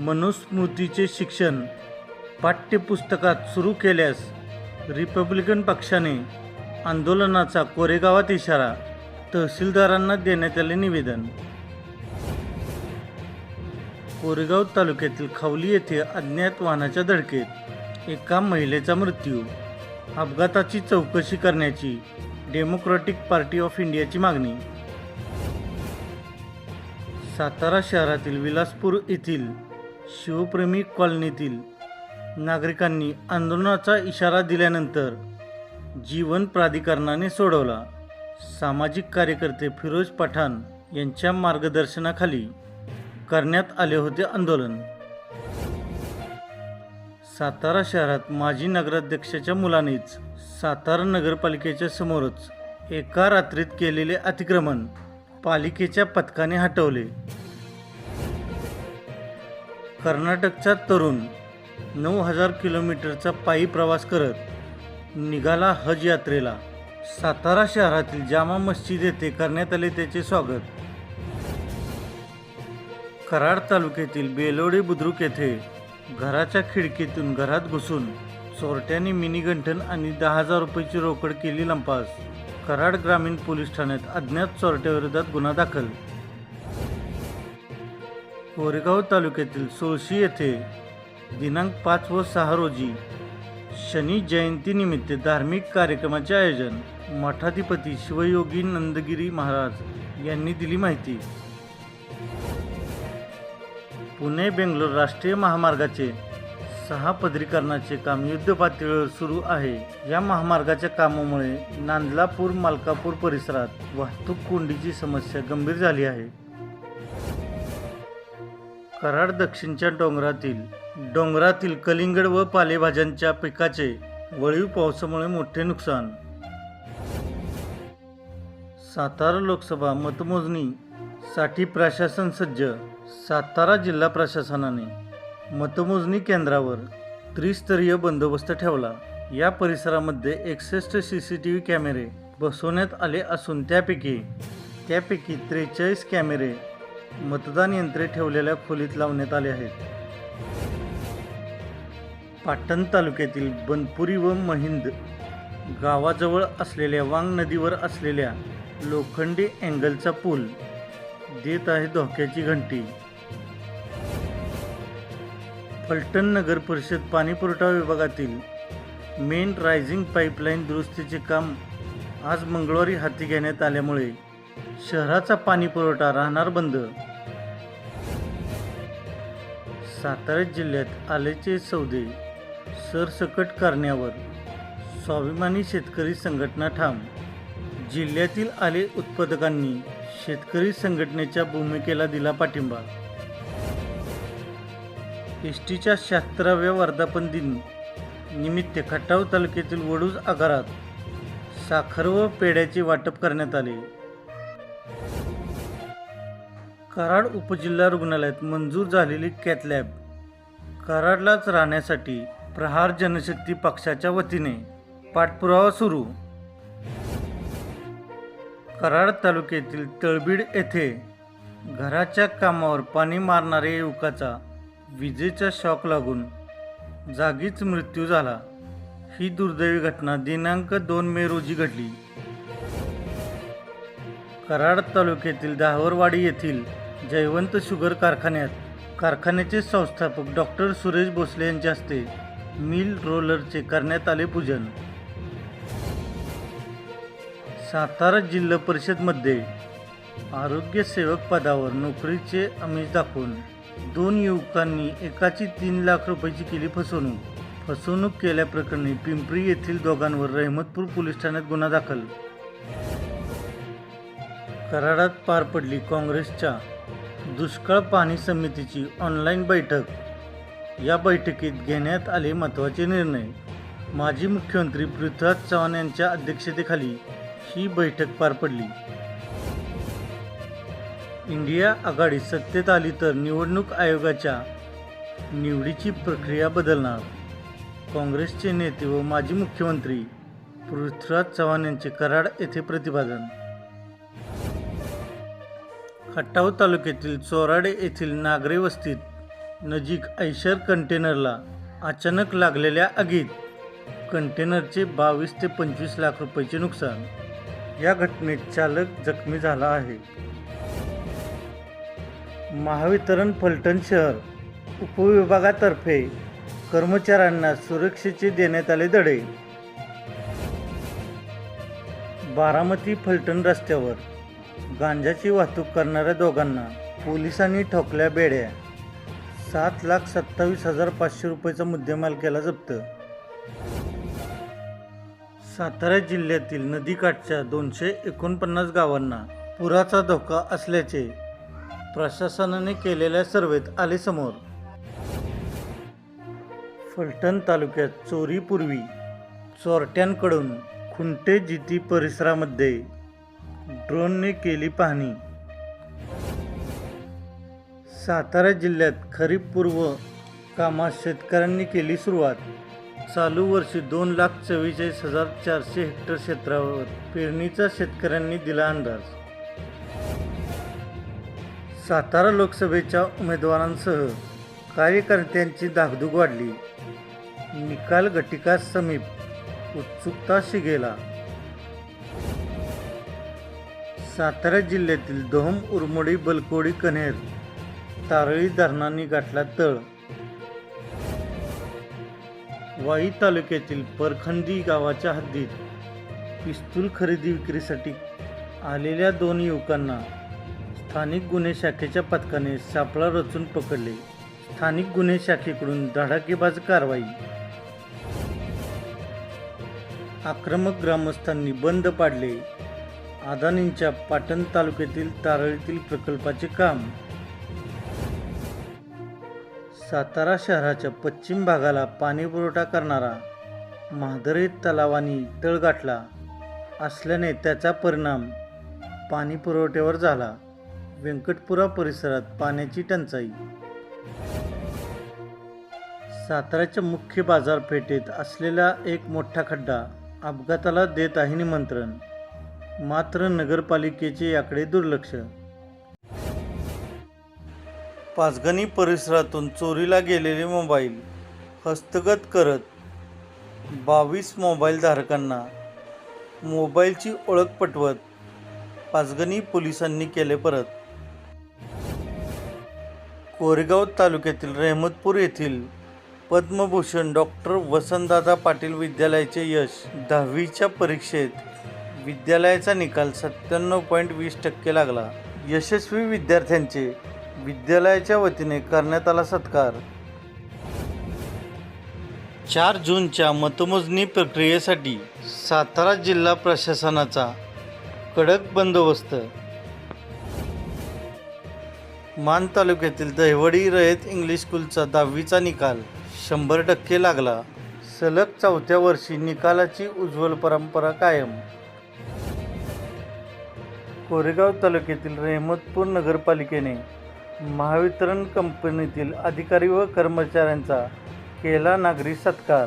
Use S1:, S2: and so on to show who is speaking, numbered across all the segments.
S1: मनुस्मृतीचे शिक्षण पाठ्यपुस्तकात सुरू केल्यास रिपब्लिकन पक्षाने आंदोलनाचा कोरेगावात इशारा तहसीलदारांना देण्यात आले निवेदन. कोरेगाव तालुक्यातील खावली येथे अज्ञात वाहनाच्या धडकेत एका महिलेचा मृत्यू. अपघाताची चौकशी करण्याची डेमोक्रॅटिक पार्टी ऑफ इंडियाची मागणी. सातारा शहरातील विलासपूर येथील शिवप्रेमी कॉलनीतील नागरिकांनी आंदोलनाचा इशारा दिल्यानंतर जीवन प्राधिकरणाने सोडवला. सामाजिक कार्यकर्ते फिरोज पठाण यांच्या मार्गदर्शनाखाली करण्यात आले होते आंदोलन. सातारा शहरात माजी नगराध्यक्षाच्या मुलानेच सातारा नगरपालिकेच्या समोरच एका रात्रीत केलेले अतिक्रमण पालिकेच्या पथकाने हटवले. कर्नाटकचा तरुण नऊ हजार किलोमीटरचा पायी प्रवास करत निघाला हज यात्रेला. सातारा शहरातील जामा मस्जिद येथे करण्यात आले त्याचे स्वागत. कराड तालुक्यातील बेलोडे बुद्रुक येथे घराच्या खिडकीतून घरात घुसून चोरट्याने मिनी गंठन आणि दहा हजार रुपयाची रोकड केली लंपास. कराड ग्रामीण पोलीस ठाण्यात अज्ञात चोरट्याविरोधात गुन्हा दाखल. कोरेगाव तालुक्यातील सोळशी येथे दिनांक पाच व सहा रोजी शनी जयंतीनिमित्त धार्मिक कार्यक्रमाचे आयोजन मठाधिपती शिवयोगी नंदगिरी महाराज यांनी दिली माहिती. पुणे बेंगलोर राष्ट्रीय महामार्गाचे सहा पदरीकरणाचे काम युद्ध पातळीवर सुरू आहे. या महामार्गाच्या कामामुळे नांदलापूर मालकापूर परिसरात वाहतूक कोंडीची समस्या गंभीर झाली आहे. कराड दक्षिणच्या डोंगरातील डोंगरातील कलिंगड व पालेभाज्यांच्या पिकाचे वळीव पावसामुळे मोठे नुकसान. सातारा लोकसभा मतमोजणीसाठी प्रशासन सज्ज सातारा जिल्हा प्रशासनाने. मतमोजणी केंद्रावर त्रिस्तरीय बंदोबस्त ठेवला. या परिसरामध्ये एकसष्ट सी सी टी व्ही कॅमेरे बसवण्यात आले असून त्यापैकी त्यापैकी त्रेचाळीस कॅमेरे मतदान यंत्रे ठेवलेल्या खोलीत लावण्यात आले आहेत. पाटण तालुक्यातील बनपुरी व महिंद गावाजवळ असलेल्या वांग नदीवर असलेल्या लोखंडी अँगलचा पूल देत आहे धोक्याची घंटी. फलटण नगर परिषद पाणीपुरवठा विभागातील मेन रायझिंग पाईपलाईन दुरुस्तीचे काम आज मंगळवारी हाती घेण्यात आल्यामुळे शहराचा पाणीपुरवठा राहणार बंद. सातारा जिल्ह्यात आल्याचे सौदे सरसकट करण्यावर स्वाभिमानी शेतकरी संघटना ठाम. जिल्ह्यातील आले उत्पादकांनी शेतकरी संघटनेच्या भूमिकेला दिला पाठिंबा. एस टीच्या शहात्तराव्या वर्धापन दिन निमित्त खटाव तालुक्यातील वडूज आगारात साखर व पेढ्याचे वाटप करण्यात आले. कराड उपजिल्हा रुग्णालयात मंजूर झालेली कॅथलॅब कराडलाच राहण्यासाठी प्रहार जनशक्ती पक्षाच्या वतीने पाठपुरावा सुरू. कराड तालुक्यातील तळबीड येथे घराच्या कामावर पाणी मारणाऱ्या युवकाचा विजेचा शॉक लागून जागीच मृत्यू झाला. ही दुर्दैवी घटना दिनांक दोन मे रोजी घडली. कराड तालुक्यातील दहावरवाडी येथील जयवंत शुगर कारखान्यात कारखान्याचे संस्थापक डॉक्टर सुरेश भोसले यांच्या हस्ते मिल रोलरचे करण्यात आले पूजन. सातारा जिल्हा परिषदमध्ये आरोग्य सेवक पदावर नोकरीचे अमिष दाखवून दोन युवकांनी एकाची तीन लाख रुपयाची केली फसवणूक. फसवणूक केल्याप्रकरणी पिंपरी येथील दोघांवर रहमतपूर पोलीस ठाण्यात गुन्हा दाखल. कराडात पार पडली काँग्रेसच्या दुष्काळ पाणी समितीची ऑनलाईन बैठक. या बैठकीत घेण्यात आले महत्त्वाचे निर्णय. माजी मुख्यमंत्री पृथ्वीराज चव्हाण यांच्या अध्यक्षतेखाली ही बैठक पार पडली. इंडिया आघाडी सत्तेत आली तर निवडणूक आयोगाच्या निवडीची प्रक्रिया बदलणार. काँग्रेसचे नेते व माजी मुख्यमंत्री पृथ्वीराज चव्हाण यांचे कराड येथे प्रतिपादन खटाव तालुक्यातील चोराडे येथील नागरे वस्तीत नजीक ऐशर कंटेनरला अचानक लागलेल्या आगीत कंटेनरचे बावीस ते पंचवीस लाख रुपयाचे नुकसान. या घटनेत चालक जखमी झाला आहे. महावितरण फलटण शहर उपविभागातर्फे कर्मचाऱ्यांना सुरक्षेचे देण्यात आले धडे. बारामती फलटण रस्त्यावर गांजाची वाहतूक करणाऱ्या दोघांना पोलिसांनी ठोकल्या बेड्या. सात लाख सत्तावीस हजार पाचशे रुपयेचा मुद्देमाल केला जप्त. सातारा जिल्ह्यातील नदीकाठच्या दोनशे एकोणपन्नास गावांना पुराचा धोका असल्याचे प्रशासनाने केलेल्या सर्वेत आले समोर फलटण तालुक्यात चोरीपूर्वी चोरट्यांकडून खुंटे जिती परिसरामध्ये ड्रोनने केली पाहणी. सातारा जिल्ह्यात खरीप पूर्व कामास शेतकऱ्यांनी केली सुरुवात. चालू वर्षी दोन लाख चव्वेचाळीस हजार चारशे हेक्टर क्षेत्रावर पेरणीचा शेतकऱ्यांनी दिला अंदाज. सातारा लोकसभेच्या उमेदवारांसह कार्यकर्त्यांची धाकधूक वाढली. निकाल गटिका समीप उत्सुकता शिगेला. सातारा जिल्ह्यातील दोहम उरमोडी बलकोडी कन्हेर तारळी धरणांनी गाठला तळ. वाई तालुक्यातील परखंदी गावाच्या हद्दीत पिस्तूल खरेदी विक्रीसाठी आलेल्या दोन युवकांना स्थानिक गुन्हे शाखेच्या पथकाने सापळा रचून पकडले. स्थानिक गुन्हे शाखेकडून धडाकेबाज कारवाई. आक्रमक ग्रामस्थांनी बंद पाडले. अदानींच्या पाटण तालुक्यातील तारळीतील प्रकल्पाचे काम. सातारा शहराच्या पश्चिम भागाला पाणीपुरवठा करणारा महादरे तलावानी तळ गाठला असल्याने त्याचा परिणाम पाणी पुरवठ्यावर झाला. व्यंकटपुरा परिसरात पाण्याची टंचाई. साताऱ्याच्या मुख्य बाजारपेठेत असलेला एक मोठा खड्डा अपघाताला देत आहे निमंत्रण. मात्र नगरपालिकेचे याकडे दुर्लक्ष. पाचगणी परिसरातून चोरीला गेलेले मोबाईल हस्तगत करत बावीस मोबाईल धारकांना मोबाईलची ओळख पटवत पाचगणी पोलिसांनी केले परत. कोरेगाव तालुक्यातील रहमतपूर येथील पद्मभूषण डॉक्टर वसंतदादा पाटील विद्यालयाचे यश दहावीच्या परीक्षेत विद्यालयाचा निकाल सत्त्याण्णव पॉईंट वीस टक्के लागला. यशस्वी विद्यार्थ्यांचे विद्यालयाच्या वतीने करण्यात आला सत्कार. चार जूनच्या मतमोजणी प्रक्रियेसाठी सातारा जिल्हा प्रशासनाचा कडक बंदोबस्त. मान तालुक्यातील दहिवडी रयत इंग्लिश स्कूलचा दहावीचा निकाल शंभर टक्के लागला. सलग चौथ्या वर्षी निकालाची उज्ज्वल परंपरा कायम. कोरेगाव तालुक्यातील रेहमतपूर नगरपालिकेने महावितरण कंपनीतील अधिकारी व कर्मचाऱ्यांचा केला नागरी सत्कार.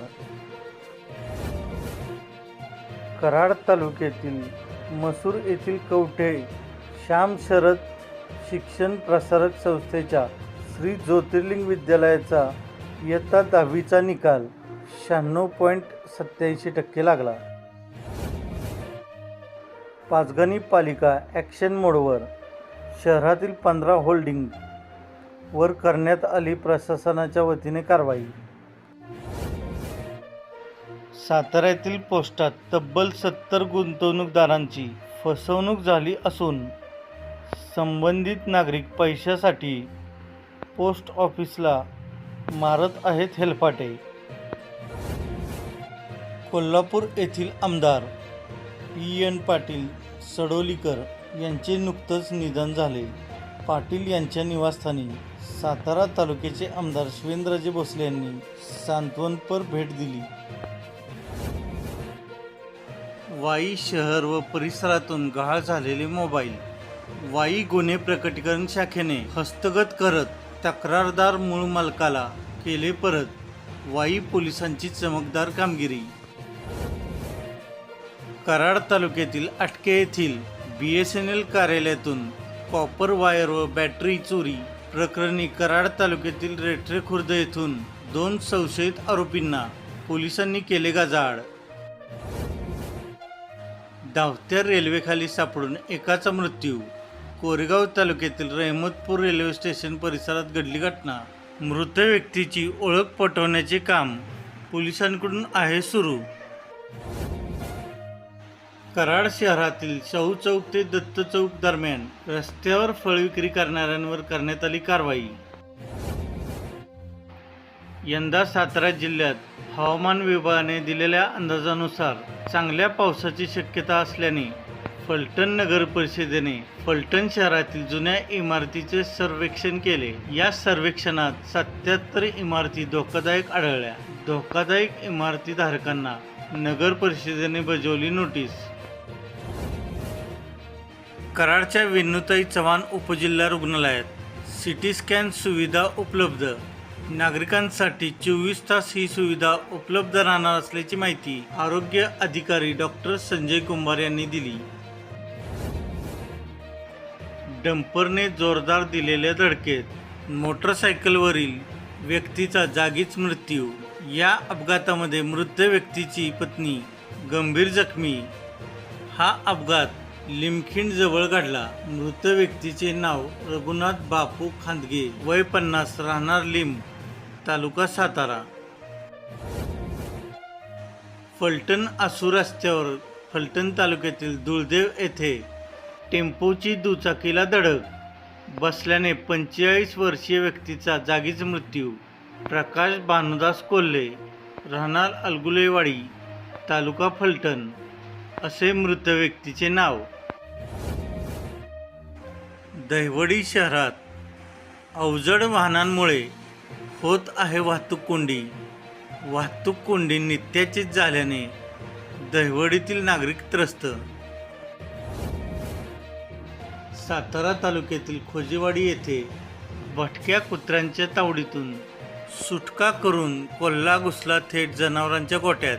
S1: कराड तालुक्यातील मसूर येथील कवठे श्याम शरद शिक्षण प्रसारक संस्थेच्या श्री ज्योतिर्लिंग विद्यालयाचा इयत्ता दहावीचा निकाल शहाण्णव पॉईंट सत्याऐंशी टक्के लागला. पाचगणी पालिका ॲक्शन मोडवर शहरातील पंधरा होल्डिंग वर करण्यात आली प्रशासनाच्या वतीने कारवाई. साताऱ्यातील पोस्टात तब्बल सत्तर गुंतवणूकदारांची फसवणूक झाली असून संबंधित नागरिक पैशासाठी पोस्ट ऑफिसला मारत आहेत हेलपाटे. कोल्हापूर येथील आमदार पी एन पाटील सडोलीकर यांचे नुकतंच निधन झाले. पाटील यांच्या निवासस्थानी सातारा तालुक्याचे आमदार शिवेंद्रजी भोसले यांनी सांत्वनपर भेट दिली. वाई शहर व परिसरातून गहाळ झालेले मोबाईल वाई गुन्हे प्रकटीकरण शाखेने हस्तगत करत तक्रारदार मूळ मालकाला केले परत वाई पोलिसांची चमकदार कामगिरी. कराड तालुक्यातील अटके येथील बी एस एन एल कार्यालयातून कॉपर वायर व बॅटरी चोरी प्रकरणी कराड तालुक्यातील रेठरे खुर्द येथून दोन संशयित आरोपींना पोलिसांनी केले गाजाड धावत्या रेल्वेखाली सापडून एकाचा मृत्यू. कोरेगाव तालुक्यातील रहमतपूर रेल्वे स्टेशन परिसरात घडली घटना. मृत व्यक्तीची ओळख पटवण्याचे काम पोलिसांकडून आहे सुरू. कराड शहरातील शाहू चौक ते दत्त चौक दरम्यान रस्त्यावर फळ विक्री करणाऱ्यांवर करण्यात आली कारवाई. यंदा सातारा जिल्ह्यात हवामान विभागाने दिलेल्या अंदाजानुसार चांगल्या पावसाची शक्यता असल्याने फलटण नगर परिषदेने फलटण शहरातील जुन्या इमारतीचे सर्वेक्षण केले. या सर्वेक्षणात सत्याहत्तर इमारती धोकादायक आढळल्या. धोकादायक इमारती धारकांना नगर परिषदेने बजावली नोटीस. कराडच्या विनुताई चव्हाण उपजिल्हा रुग्णालयात सी टी स्कॅन सुविधा उपलब्ध. नागरिकांसाठी चोवीस तास ही सुविधा उपलब्ध राहणार असल्याची माहिती आरोग्य अधिकारी डॉक्टर संजय कुंभार यांनी दिली. डंपरने जोरदार दिलेल्या धडकेत मोटरसायकलवरील व्यक्तीचा जागीच मृत्यू. या अपघातामध्ये मृत व्यक्तीची पत्नी गंभीर जखमी. हा अपघात लिमखिंड जवळ घडला. मृत व्यक्तीचे नाव रघुनाथ बापू खांदगे. वय पन्नास राहणार लिंब तालुका सातारा. फलटण आसू रस्त्यावर फलटण तालुक्यातील दुळदेव येथे टेम्पोची दुचाकीला धडक. बसल्याने पंचेचाळीस वर्षीय व्यक्तीचा जागीच मृत्यू. प्रकाश भानुदास कोल्हे राहणार अलगुलेवाडी तालुका फलटण. असे मृत व्यक्तीचे नाव दहिवडी शहरात अवजड वाहनांमुळे होत आहे वाहतूक कोंडी. वाहतूक कोंडी नित्याचीच झाल्याने दहिवडीतील नागरिक त्रस्त. सातारा तालुक्यातील खोजेवाडी येथे भटक्या कुत्र्यांच्या तावडीतून सुटका करून कोल्हा घुसला थेट जनावरांच्या गोट्यात